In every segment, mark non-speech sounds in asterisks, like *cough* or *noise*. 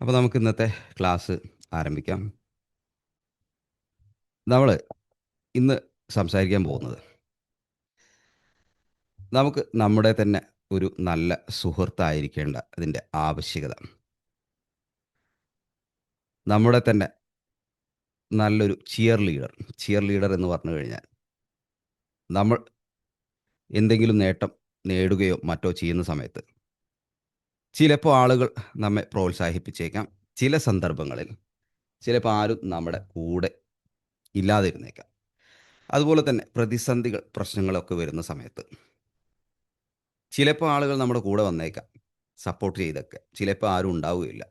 അപ്പോൾ നമുക്ക് ഇന്നത്തെ ക്ലാസ് ആരംഭിക്കാം. നമ്മൾ ഇന്ന് സംസാരിക്കാൻ പോകുന്നത് നമുക്ക് നമ്മുടെ തന്നെ ഒരു നല്ല സുഹൃത്തായിരിക്കേണ്ട അതിന്റെ ആവശ്യകത. നമ്മുടെ തന്നെ നല്ലൊരു ചിയർ ലീഡർ ചിയർ ലീഡർ എന്ന് പറഞ്ഞു കഴിഞ്ഞാൽ നമ്മൾ എന്തെങ്കിലും നേട്ടം നേടുകയോ മറ്റോ ചെയ്യുന്ന സമയത്ത് ചിലപ്പോൾ ആളുകൾ നമ്മെ പ്രോത്സാഹിപ്പിച്ചേക്കാം. ചില സന്ദർഭങ്ങളിൽ ചിലപ്പോൾ ആരും നമ്മുടെ കൂടെ ഇല്ലാതിരുന്നേക്കാം. അതുപോലെ തന്നെ പ്രതിസന്ധികൾ പ്രശ്നങ്ങളൊക്കെ വരുന്ന സമയത്ത് ചിലപ്പോൾ ആളുകൾ നമ്മുടെ കൂടെ വന്നേക്കാം. സപ്പോർട്ട് ചെയ്തൊക്കെ. ചിലപ്പോൾ ആരും ഉണ്ടാവുകയില്ല.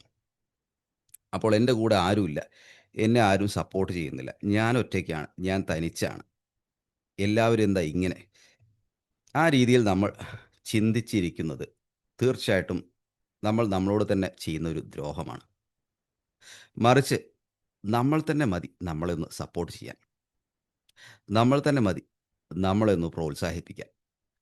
അപ്പോൾ എന്റെ കൂടെ ആരുമില്ല. എന്നെ ആരും സപ്പോർട്ട് ചെയ്യുന്നില്ല. ഞാൻ ഒറ്റയ്ക്കാണ്. ഞാൻ തനിച്ചാണ്. എല്ലാവരും എന്താ ഇങ്ങനെ? ആ രീതിയിൽ നമ്മൾ ചിന്തിച്ചിരിക്കുന്നത് തീർച്ചയായിട്ടും നമ്മൾ നമ്മളോട് തന്നെ ചെയ്യുന്ന ഒരു ദ്രോഹമാണ്. മറിച്ച് നമ്മൾ തന്നെ മതി നമ്മളെ ഒന്ന് സപ്പോർട്ട് ചെയ്യാൻ. നമ്മൾ തന്നെ മതി നമ്മളെ ഒന്ന് പ്രോത്സാഹിപ്പിക്കാൻ.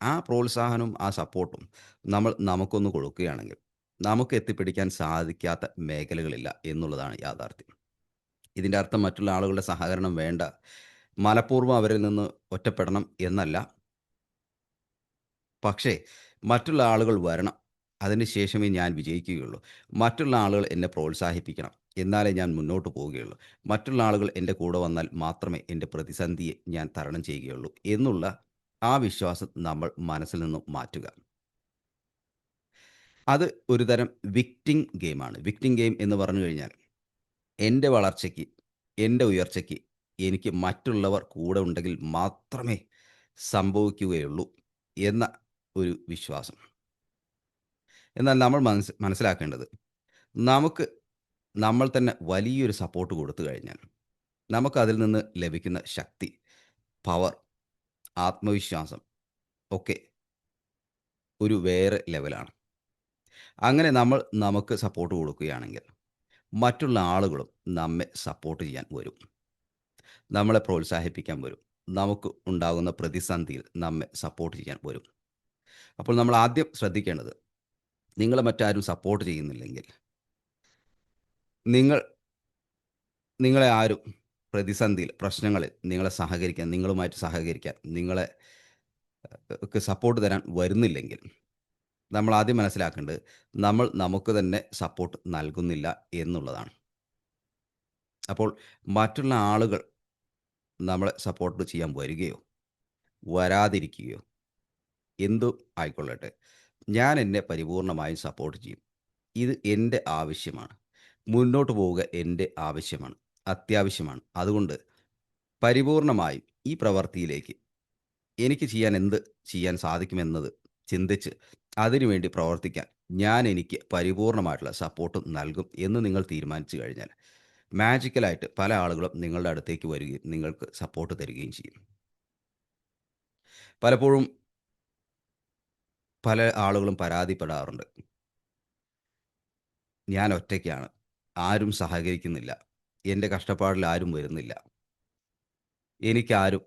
ആ പ്രോത്സാഹനവും ആ സപ്പോർട്ടും നമ്മൾ നമുക്കൊന്ന് കൊടുക്കുകയാണെങ്കിൽ നമുക്ക് എത്തിപ്പിടിക്കാൻ സാധിക്കാത്ത മേഖലകളില്ല എന്നുള്ളതാണ് യാഥാർത്ഥ്യം. ഇതിന്റെ അർത്ഥം മറ്റുള്ള ആളുകളുടെ സഹകരണം വേണ്ട. മനഃപൂർവം അവരിൽ നിന്ന് ഒറ്റപ്പെടണം എന്നല്ല. പക്ഷേ മറ്റുള്ള ആളുകൾ വരണം. അതിന് ശേഷമേ ഞാൻ വിജയിക്കുകയുള്ളൂ. മറ്റുള്ള ആളുകൾ എന്നെ പ്രോത്സാഹിപ്പിക്കണം. എന്നാലേ ഞാൻ മുന്നോട്ട് പോവുകയുള്ളൂ. മറ്റുള്ള ആളുകൾ എന്റെ കൂടെ വന്നാൽ മാത്രമേ എന്റെ പ്രതിസന്ധിയെ ഞാൻ തരണം ചെയ്യുകയുള്ളൂ എന്നുള്ള ആ വിശ്വാസം നമ്മൾ മനസ്സിൽ നിന്നും മാറ്റുക. അത് ഒരു തരം വിക്റ്റിംഗ് ഗെയിമാണ് വിക്റ്റിംഗ് ഗെയിം എന്ന് പറഞ്ഞു കഴിഞ്ഞാൽ എന്റെ വളർച്ചയ്ക്ക് എന്റെ ഉയർച്ചയ്ക്ക് എനിക്ക് മറ്റുള്ളവർ കൂടെ ഉണ്ടെങ്കിൽ മാത്രമേ സംഭവിക്കുകയുള്ളൂ എന്ന ഒരു വിശ്വാസം. എന്നാൽ നമ്മൾ മനസ് മനസ്സിലാക്കേണ്ടത് നമുക്ക് നമ്മൾ തന്നെ വലിയൊരു സപ്പോർട്ട് കൊടുത്തു കഴിഞ്ഞാൽ നമുക്ക് അതിൽ നിന്ന് ലഭിക്കുന്ന ശക്തി പവർ ആത്മവിശ്വാസം ഒക്കെ ഒരു വേറെ ലെവലാണ് അങ്ങനെ നമ്മൾ നമുക്ക് സപ്പോർട്ട് കൊടുക്കുകയാണെങ്കിൽ മറ്റുള്ള ആളുകളും നമ്മെ സപ്പോർട്ട് ചെയ്യാൻ വരും. നമ്മളെ പ്രോത്സാഹിപ്പിക്കാൻ വരും. നമുക്ക് ഉണ്ടാകുന്ന പ്രതിസന്ധിയിൽ നമ്മെ സപ്പോർട്ട് ചെയ്യാൻ വരും. അപ്പോൾ നമ്മൾ ആദ്യം ശ്രദ്ധിക്കേണ്ടത് നിങ്ങളെ മറ്റാരും സപ്പോർട്ട് ചെയ്യുന്നില്ലെങ്കിൽ നിങ്ങൾ നിങ്ങളെ ആരും പ്രതിസന്ധിയിൽ പ്രശ്നങ്ങളിൽ നിങ്ങളെ സഹകരിക്കാൻ നിങ്ങളുമായിട്ട് സഹകരിക്കാൻ നിങ്ങളെ സപ്പോർട്ട് തരാൻ വരുന്നില്ലെങ്കിൽ നമ്മൾ ആദ്യം മനസ്സിലാക്കേണ്ടത് നമ്മൾ നമുക്ക് തന്നെ സപ്പോർട്ട് നൽകുന്നില്ല എന്നുള്ളതാണ്. അപ്പോൾ മറ്റുള്ള ആളുകൾ നമ്മളെ സപ്പോർട്ട് ചെയ്യാൻ വരികയോ വരാതിരിക്കുകയോ എന്തു ആയിക്കൊള്ളട്ടെ. ഞാൻ എന്നെ പരിപൂർണമായും സപ്പോർട്ട് ചെയ്യും. ഇത് എന്റെ ആവശ്യമാണ്. മുന്നോട്ട് പോവുക എന്റെ ആവശ്യമാണ്. അത്യാവശ്യമാണ്. അതുകൊണ്ട് പരിപൂർണമായും ഈ പ്രവൃത്തിയിലേക്ക് എനിക്ക് ചെയ്യാൻ എന്ത് ചെയ്യാൻ സാധിക്കുമെന്നത് ചിന്തിച്ച് അതിനുവേണ്ടി പ്രവർത്തിക്കാൻ ഞാൻ എനിക്ക് പരിപൂർണമായിട്ടുള്ള സപ്പോർട്ട് നൽകും എന്ന് നിങ്ങൾ തീരുമാനിച്ചു കഴിഞ്ഞാൽ മാജിക്കലായിട്ട് പല ആളുകളും നിങ്ങളുടെ അടുത്തേക്ക് വരികയും നിങ്ങൾക്ക് സപ്പോർട്ട് തരികയും ചെയ്യും. പലപ്പോഴും പല ആളുകളും പരാതിപ്പെടാറുണ്ട്. ഞാൻ ഒറ്റയ്ക്കാണ്. ആരും സഹകരിക്കുന്നില്ല. എന്റെ കഷ്ടപ്പാടിൽ ആരും വരുന്നില്ല. എനിക്കാരും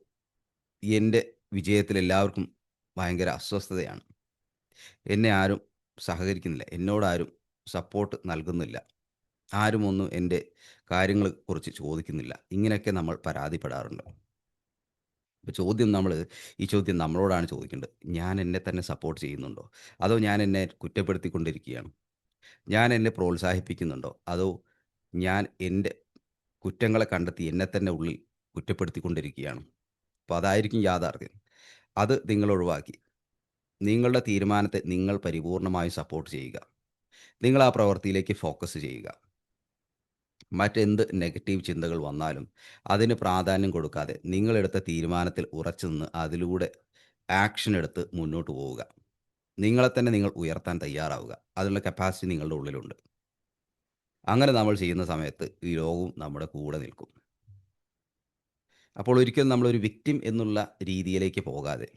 എന്റെ വിജയത്തിൽ എല്ലാവർക്കും ഭയങ്കര അസ്വസ്ഥതയാണ്. എന്നെ ആരും സഹകരിക്കുന്നില്ല. എന്നോടാരും സപ്പോർട്ട് നൽകുന്നില്ല. ആരും ഒന്നും എന്റെ കാര്യങ്ങളെക്കുറിച്ച് ചോദിക്കുന്നില്ല. ഇങ്ങനെയൊക്കെ നമ്മൾ പരാതിപ്പെടാറുണ്ട്. ഇപ്പോൾ ചോദ്യം നമ്മൾ ഈ ചോദ്യം നമ്മളോടാണ് ചോദിക്കേണ്ടത്. ഞാൻ എന്നെ തന്നെ സപ്പോർട്ട് ചെയ്യുന്നുണ്ടോ? അതോ ഞാൻ എന്നെ കുറ്റപ്പെടുത്തിക്കൊണ്ടിരിക്കുകയാണ്? ഞാൻ എന്നെ പ്രോത്സാഹിപ്പിക്കുന്നുണ്ടോ? അതോ ഞാൻ എന്റെ കുറ്റങ്ങളെ കണ്ടെത്തി എന്നെ തന്നെ ഉള്ളിൽ കുറ്റപ്പെടുത്തിക്കൊണ്ടിരിക്കുകയാണ്? അപ്പോൾ അതായിരിക്കും യാഥാർത്ഥ്യം. അത് നിങ്ങൾ ഒഴിവാക്കി. നിങ്ങളുടെ തീരുമാനത്തെ നിങ്ങൾ പരിപൂർണമായും സപ്പോർട്ട് ചെയ്യുക. നിങ്ങൾ ആ പ്രവൃത്തിയിലേക്ക് ഫോക്കസ് ചെയ്യുക. മറ്റെന്ത് നെഗറ്റീവ് ചിന്തകൾ വന്നാലും അതിന് പ്രാധാന്യം കൊടുക്കാതെ നിങ്ങളെടുത്ത തീരുമാനത്തിൽ ഉറച്ചു നിന്ന് അതിലൂടെ ആക്ഷൻ എടുത്ത് മുന്നോട്ട് പോവുക. നിങ്ങളെ തന്നെ നിങ്ങൾ ഉയർത്താൻ തയ്യാറാവുക. അതിനുള്ള കപ്പാസിറ്റി നിങ്ങളുടെ ഉള്ളിലുണ്ട്. അങ്ങനെ നമ്മൾ ചെയ്യുന്ന സമയത്ത് ഈ ലോകവും നമ്മുടെ കൂടെ നിൽക്കും. അപ്പോൾ ഒരിക്കലും നമ്മളൊരു വിക്റ്റിം എന്നുള്ള രീതിയിലേക്ക് പോകാതെ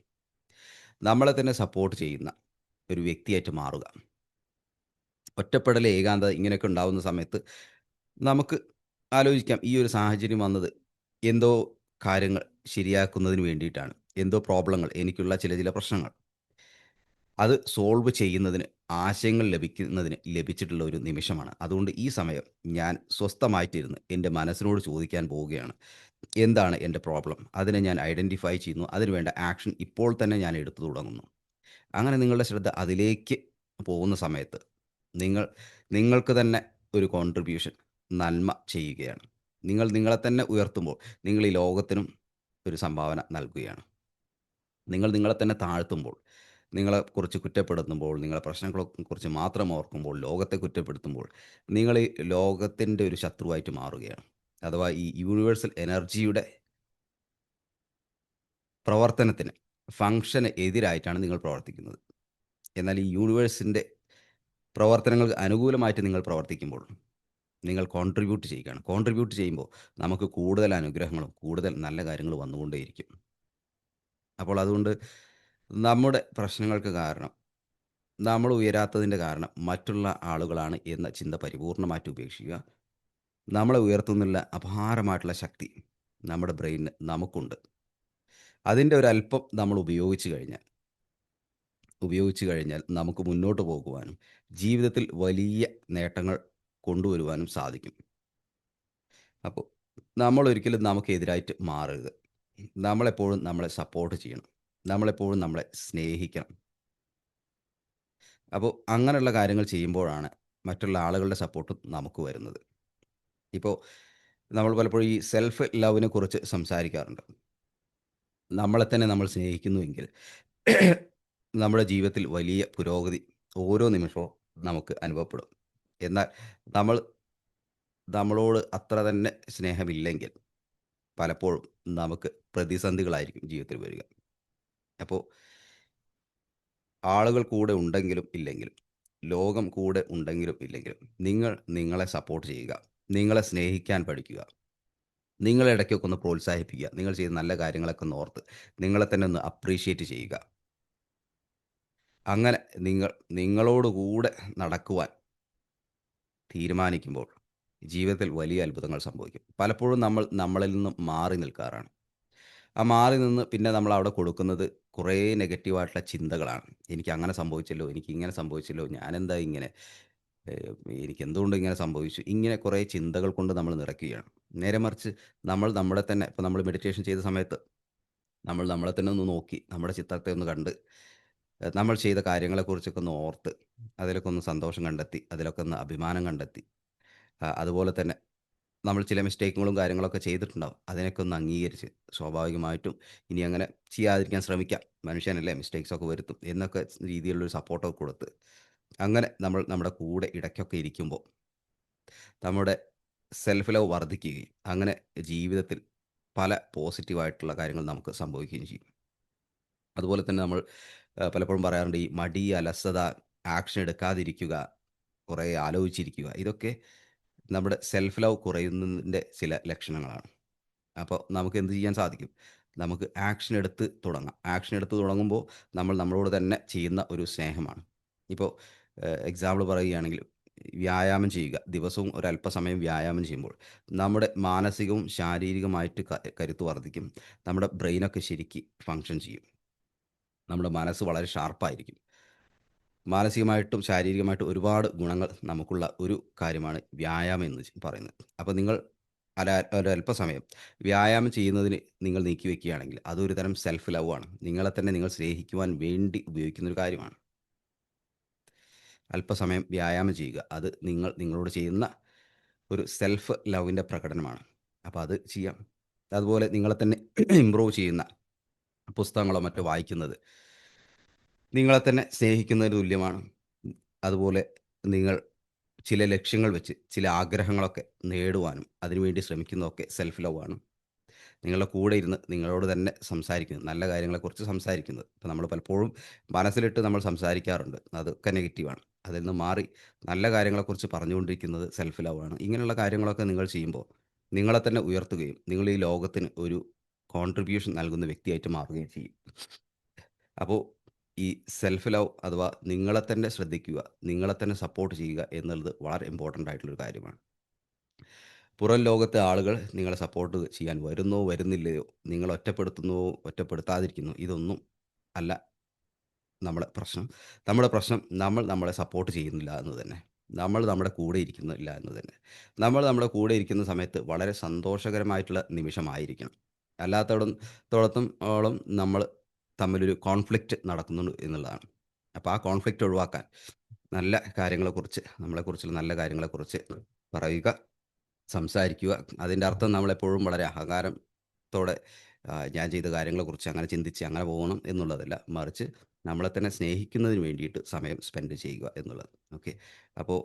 നമ്മളെ തന്നെ സപ്പോർട്ട് ചെയ്യുന്ന ഒരു വ്യക്തിയായിട്ട് മാറുക. ഒറ്റപ്പെടൽ ഏകാന്തത ഇങ്ങനെയൊക്കെ ഉണ്ടാവുന്ന സമയത്ത് നമുക്ക് ആലോചിക്കാം ഈ ഒരു സാഹചര്യം വന്നത് എന്തോ കാര്യങ്ങൾ ശരിയാക്കുന്നതിന് വേണ്ടിയിട്ടാണ് എന്തോ പ്രോബ്ലങ്ങൾ എനിക്കുള്ള ചില ചില പ്രശ്നങ്ങൾ അത് സോൾവ് ചെയ്യുന്നതിന് ആശയങ്ങൾ ലഭിക്കുന്നതിന് ലഭിച്ചിട്ടുള്ള ഒരു നിമിഷമാണ്. അതുകൊണ്ട് ഈ സമയം ഞാൻ സ്വസ്ഥമായിട്ടിരുന്ന് എന്റെ മനസ്സിനോട് ചോദിക്കാൻ പോവുകയാണ്. എന്താണ് എന്റെ പ്രോബ്ലം? അതിനെ ഞാൻ ഐഡന്റിഫൈ ചെയ്യുന്നു. അതിനുവേണ്ട ആക്ഷൻ ഇപ്പോൾ തന്നെ ഞാൻ എടുത്തു തുടങ്ങുന്നു. അങ്ങനെ നിങ്ങളുടെ ശ്രദ്ധ അതിലേക്ക് പോകുന്ന സമയത്ത് നിങ്ങൾ നിങ്ങൾക്ക് തന്നെ ഒരു കോൺട്രിബ്യൂഷൻ നന്മ ചെയ്യുകയാണ്. നിങ്ങൾ നിങ്ങളെ തന്നെ ഉയർത്തുമ്പോൾ നിങ്ങൾ ഈ ലോകത്തിനും ഒരു സംഭാവന നൽകുകയാണ്. നിങ്ങൾ നിങ്ങളെ തന്നെ താഴ്ത്തുമ്പോൾ, നിങ്ങളെ കുറിച്ച് കുറ്റപ്പെടുത്തുമ്പോൾ, നിങ്ങളെ പ്രശ്നങ്ങളെ കുറിച്ച് മാത്രം ഓർക്കുമ്പോൾ, ലോകത്തെ കുറ്റപ്പെടുത്തുമ്പോൾ, നിങ്ങൾ ഈ ലോകത്തിന്റെ ഒരു ശത്രുവായിട്ട് മാറുകയാണ്. അഥവാ ഈ യൂണിവേഴ്സൽ എനർജിയുടെ പ്രവർത്തനത്തിന്, ഫങ്ഷന് എതിരായിട്ടാണ് നിങ്ങൾ പ്രവർത്തിക്കുന്നത്. എന്നാൽ ഈ യൂണിവേഴ്സിന്റെ പ്രവർത്തനങ്ങൾക്ക് അനുകൂലമായിട്ട് നിങ്ങൾ പ്രവർത്തിക്കുമ്പോൾ, നിങ്ങൾ കോൺട്രിബ്യൂട്ട് ചെയ്യുകയാണ്. കോൺട്രിബ്യൂട്ട് ചെയ്യുമ്പോൾ നമുക്ക് കൂടുതൽ അനുഗ്രഹങ്ങളും, കൂടുതൽ നല്ല കാര്യങ്ങളും വന്നുകൊണ്ടേയിരിക്കും. അപ്പോൾ അതുകൊണ്ട് നമ്മുടെ പ്രശ്നങ്ങൾക്ക് കാരണം, നമ്മൾ ഉയരാത്തതിന്റെ കാരണം മറ്റുള്ള ആളുകളാണ് എന്ന ചിന്ത പരിപൂർണമായിട്ട് ഉപേക്ഷിക്കുക. നമ്മളെ ഉയർത്തുന്നുള്ള അപാരമായിട്ടുള്ള ശക്തി നമ്മുടെ ബ്രെയിനിന് നമുക്കുണ്ട്. അതിന്റെ ഒരല്പം നമ്മൾ ഉപയോഗിച്ച് കഴിഞ്ഞാൽ ഉപയോഗിച്ച് കഴിഞ്ഞാൽ നമുക്ക് മുന്നോട്ട് പോകുവാനും, ജീവിതത്തിൽ വലിയ നേട്ടങ്ങൾ കൊണ്ടുവരുവാനും സാധിക്കും. അപ്പോൾ നമ്മൾ ഒരിക്കലും നമുക്കെതിരായിട്ട് മാറരുത്. നമ്മളെപ്പോഴും നമ്മളെ സപ്പോർട്ട് ചെയ്യണം. നമ്മളെപ്പോഴും നമ്മളെ സ്നേഹിക്കണം. അപ്പോൾ അങ്ങനെയുള്ള കാര്യങ്ങൾ ചെയ്യുമ്പോഴാണ് മറ്റുള്ള ആളുകളുടെ സപ്പോർട്ട് നമുക്ക് വരുന്നത്. ഇപ്പോൾ നമ്മൾ പലപ്പോഴും ഈ സെൽഫ് ലവിനെ കുറിച്ച് സംസാരിക്കാറുണ്ട്. നമ്മളെ തന്നെ നമ്മൾ സ്നേഹിക്കുന്നുവെങ്കിൽ നമ്മുടെ ജീവിതത്തിൽ വലിയ പുരോഗതി ഓരോ നിമിഷവും നമുക്ക് അനുഭവപ്പെടും. എന്നാൽ നമ്മൾ നമ്മളോട് അത്ര തന്നെ സ്നേഹമില്ലെങ്കിൽ പലപ്പോഴും നമുക്ക് പ്രതിസന്ധികളായിരിക്കും ജീവിതത്തിൽ വരിക. അപ്പോൾ ആളുകൾ കൂടെ ഉണ്ടെങ്കിലും ഇല്ലെങ്കിലും, ലോകം കൂടെ ഉണ്ടെങ്കിലും ഇല്ലെങ്കിലും, നിങ്ങൾ നിങ്ങളെ സപ്പോർട്ട് ചെയ്യുക. നിങ്ങളെ സ്നേഹിക്കാൻ പഠിക്കുക. നിങ്ങളെ ഇടയ്ക്കൊക്കെ ഒന്ന് പ്രോത്സാഹിപ്പിക്കുക. നിങ്ങൾ ചെയ്ത നല്ല കാര്യങ്ങളൊക്കെ ഓർത്ത് നിങ്ങളെ തന്നെ ഒന്ന് അപ്രീഷിയേറ്റ് ചെയ്യുക. അങ്ങനെ നിങ്ങൾ നിങ്ങളോട് കൂടെ നടക്കുവാൻ തീരുമാനിക്കുമ്പോൾ ജീവിതത്തിൽ വലിയ അത്ഭുതങ്ങൾ സംഭവിക്കും. പലപ്പോഴും നമ്മൾ നമ്മളിൽ നിന്ന് മാറി നിൽക്കാറാണ്. ആ മാറി നിന്ന് പിന്നെ നമ്മൾ അവിടെ കൊടുക്കുന്നത് കുറേ നെഗറ്റീവായിട്ടുള്ള ചിന്തകളാണ്. എനിക്ക് അങ്ങനെ സംഭവിച്ചല്ലോ, എനിക്ക് ഇങ്ങനെ സംഭവിച്ചല്ലോ, ഞാനെന്താ ഇങ്ങനെ, എനിക്ക് എന്തുകൊണ്ട് ഇങ്ങനെ സംഭവിച്ചു? ഇങ്ങനെ കുറേ ചിന്തകൾ കൊണ്ട് നമ്മൾ നിറയ്ക്കുകയാണ്. നേരെ മറിച്ച് നമ്മൾ നമ്മളെ തന്നെ ഇപ്പോൾ നമ്മൾ മെഡിറ്റേഷൻ ചെയ്ത സമയത്ത് നമ്മൾ നമ്മളെ തന്നെ ഒന്ന് നോക്കി, നമ്മുടെ ചിത്രത്തെ ഒന്ന് കണ്ട്, നമ്മൾ ചെയ്ത കാര്യങ്ങളെക്കുറിച്ചൊക്കെ ഒന്ന് ഓർത്ത്, അതിലൊക്കെ ഒന്ന് സന്തോഷം കണ്ടെത്തി, അതിലൊക്കെ ഒന്ന് അഭിമാനം കണ്ടെത്തി, അതുപോലെ തന്നെ നമ്മൾ ചില മിസ്റ്റേക്കുകളും കാര്യങ്ങളൊക്കെ ചെയ്തിട്ടുണ്ടാവും. അതിനൊക്കെ ഒന്ന് അംഗീകരിച്ച് സ്വാഭാവികമായിട്ടും ഇനി അങ്ങനെ ചെയ്യാതിരിക്കാൻ ശ്രമിക്കാം. മനുഷ്യനല്ലേ മിസ്റ്റേക്സൊക്കെ വരുത്തും എന്നൊക്കെ രീതിയിലുള്ളൊരു സപ്പോർട്ടൊക്കെ കൊടുത്ത്, അങ്ങനെ നമ്മൾ നമ്മുടെ കൂടെ ഇടയ്ക്കൊക്കെ ഇരിക്കുമ്പോൾ നമ്മുടെ സെൽഫ് ലവ് വർദ്ധിക്കുകയും അങ്ങനെ ജീവിതത്തിൽ പല പോസിറ്റീവായിട്ടുള്ള കാര്യങ്ങൾ നമുക്ക് സംഭവിക്കുകയും ചെയ്യും. അതുപോലെ തന്നെ നമ്മൾ പലപ്പോഴും പറയാറുണ്ട് ഈ മടി, അലസത, ആക്ഷൻ എടുക്കാതിരിക്കുക, കുറേ ആലോചിച്ചിരിക്കുക. ഇതൊക്കെ നമ്മുടെ സെൽഫ് ലവ് കുറയുന്നതിന്റെ ചില ലക്ഷണങ്ങളാണ്. അപ്പോൾ നമുക്ക് എന്ത് ചെയ്യാൻ സാധിക്കും? നമുക്ക് ആക്ഷൻ എടുത്ത് തുടങ്ങാം. ആക്ഷൻ എടുത്ത് തുടങ്ങുമ്പോൾ നമ്മൾ നമ്മളോട് തന്നെ ചെയ്യുന്ന ഒരു സ്നേഹമാണ്. ഇപ്പോൾ എക്സാമ്പിൾ പറയുകയാണെങ്കിൽ വ്യായാമം ചെയ്യുക. ദിവസവും ഒരല്പസമയം വ്യായാമം ചെയ്യുമ്പോൾ നമ്മുടെ മാനസികവും ശാരീരികമായിട്ട് കരുത്ത് വർദ്ധിക്കും. നമ്മുടെ ബ്രെയിനൊക്കെ ശരിക്ക് ഫങ്ഷൻ ചെയ്യും. നമ്മുടെ മനസ്സ് വളരെ ഷാർപ്പായിരിക്കും. മാനസികമായിട്ടും ശാരീരികമായിട്ടും ഒരുപാട് ഗുണങ്ങൾ നമുക്കുള്ള ഒരു കാര്യമാണ് വ്യായാമം എന്ന് പറയുന്നത്. അപ്പോൾ നിങ്ങൾ അല ഒരല്പസമയം വ്യായാമം ചെയ്യുന്നതിന് നിങ്ങൾ നീക്കി വെക്കുകയാണെങ്കിൽ അതൊരു തരം സെൽഫ് ലവ് ആണ്. നിങ്ങളെ തന്നെ നിങ്ങൾ സ്നേഹിക്കുവാൻ വേണ്ടി ഉപയോഗിക്കുന്ന ഒരു കാര്യമാണ്. അല്പസമയം വ്യായാമം ചെയ്യുക. അത് നിങ്ങൾ നിങ്ങളോട് ചെയ്യുന്ന ഒരു സെൽഫ് ലവിന്റെ പ്രകടനമാണ്. അപ്പോൾ അത് ചെയ്യാം. അതുപോലെ നിങ്ങളെ തന്നെ *clears throat* ഇമ്പ്രൂവ് ചെയ്യുന്ന പുസ്തകങ്ങളോ മറ്റോ വായിക്കുന്നത് നിങ്ങളെ തന്നെ സ്നേഹിക്കുന്നതിന് തുല്യമാണ്. അതുപോലെ നിങ്ങൾ ചില ലക്ഷ്യങ്ങൾ വെച്ച് ചില ആഗ്രഹങ്ങളൊക്കെ നേടുവാനും അതിനുവേണ്ടി ശ്രമിക്കുന്നതൊക്കെ സെൽഫ് ലവ് ആണ്. നിങ്ങളുടെ കൂടെ ഇരുന്ന് നിങ്ങളോട് തന്നെ സംസാരിക്കുന്നത്, നല്ല കാര്യങ്ങളെക്കുറിച്ച് സംസാരിക്കുന്നത്. ഇപ്പം നമ്മൾ പലപ്പോഴും മനസ്സിലിട്ട് നമ്മൾ സംസാരിക്കാറുണ്ട്. അതൊക്കെ നെഗറ്റീവാണ്. അതിൽ നിന്ന് മാറി നല്ല കാര്യങ്ങളെക്കുറിച്ച് പറഞ്ഞുകൊണ്ടിരിക്കുന്നത് സെൽഫ് ലവ് ആണ്. ഇങ്ങനെയുള്ള കാര്യങ്ങളൊക്കെ നിങ്ങൾ ചെയ്യുമ്പോൾ നിങ്ങളെ തന്നെ ഉയർത്തുകയും നിങ്ങൾ ഈ ലോകത്തിന് ഒരു കോൺട്രിബ്യൂഷൻ നൽകുന്ന വ്യക്തിയായിട്ട് മാറുകയും ചെയ്യും. അപ്പോൾ ഈ സെൽഫ് ലവ് അഥവാ നിങ്ങളെ തന്നെ ശ്രദ്ധിക്കുക, നിങ്ങളെ തന്നെ സപ്പോർട്ട് ചെയ്യുക എന്നുള്ളത് വളരെ ഇമ്പോർട്ടന്റ് ആയിട്ടുള്ളൊരു കാര്യമാണ്. പുറം ലോകത്തെ ആളുകൾ നിങ്ങളെ സപ്പോർട്ട് ചെയ്യാൻ വരുന്നോ വരുന്നില്ലയോ, നിങ്ങൾ ഒറ്റപ്പെടുത്തുന്നുവോ ഒറ്റപ്പെടുത്താതിരിക്കുന്നു ഇതൊന്നും അല്ല നമ്മളെ പ്രശ്നം. നമ്മുടെ പ്രശ്നം നമ്മൾ നമ്മളെ സപ്പോർട്ട് ചെയ്യുന്നില്ല എന്ന് തന്നെ. നമ്മൾ നമ്മുടെ കൂടെ ഇരിക്കുന്നില്ല എന്ന് തന്നെ. നമ്മൾ നമ്മുടെ കൂടെ ഇരിക്കുന്ന സമയത്ത് വളരെ സന്തോഷകരമായിട്ടുള്ള നിമിഷമായിരിക്കണം. അല്ലാത്തവിടം ത്തോളത്തും ഓളം നമ്മൾ തമ്മിലൊരു കോൺഫ്ലിക്റ്റ് നടക്കുന്നുണ്ട് എന്നുള്ളതാണ്. അപ്പോൾ ആ കോൺഫ്ലിക്റ്റ് ഒഴിവാക്കാൻ നല്ല കാര്യങ്ങളെക്കുറിച്ച് നമ്മളെക്കുറിച്ചുള്ള നല്ല കാര്യങ്ങളെക്കുറിച്ച് പറയുക, സംസാരിക്കുക. അതിന്റെ അർത്ഥം നമ്മളെപ്പോഴും വളരെ അഹങ്കാരത്തോടെ ഞാൻ ചെയ്ത കാര്യങ്ങളെക്കുറിച്ച് അങ്ങനെ ചിന്തിച്ച് അങ്ങനെ പോകണം എന്നുള്ളതല്ല. മറിച്ച് നമ്മളെ തന്നെ സ്നേഹിക്കുന്നതിന് വേണ്ടിയിട്ട് സമയം സ്പെൻഡ് ചെയ്യുക എന്നുള്ളത്. ഓക്കെ. അപ്പോൾ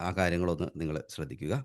ആ കാര്യങ്ങളൊന്ന് നിങ്ങൾ ശ്രദ്ധിക്കുക.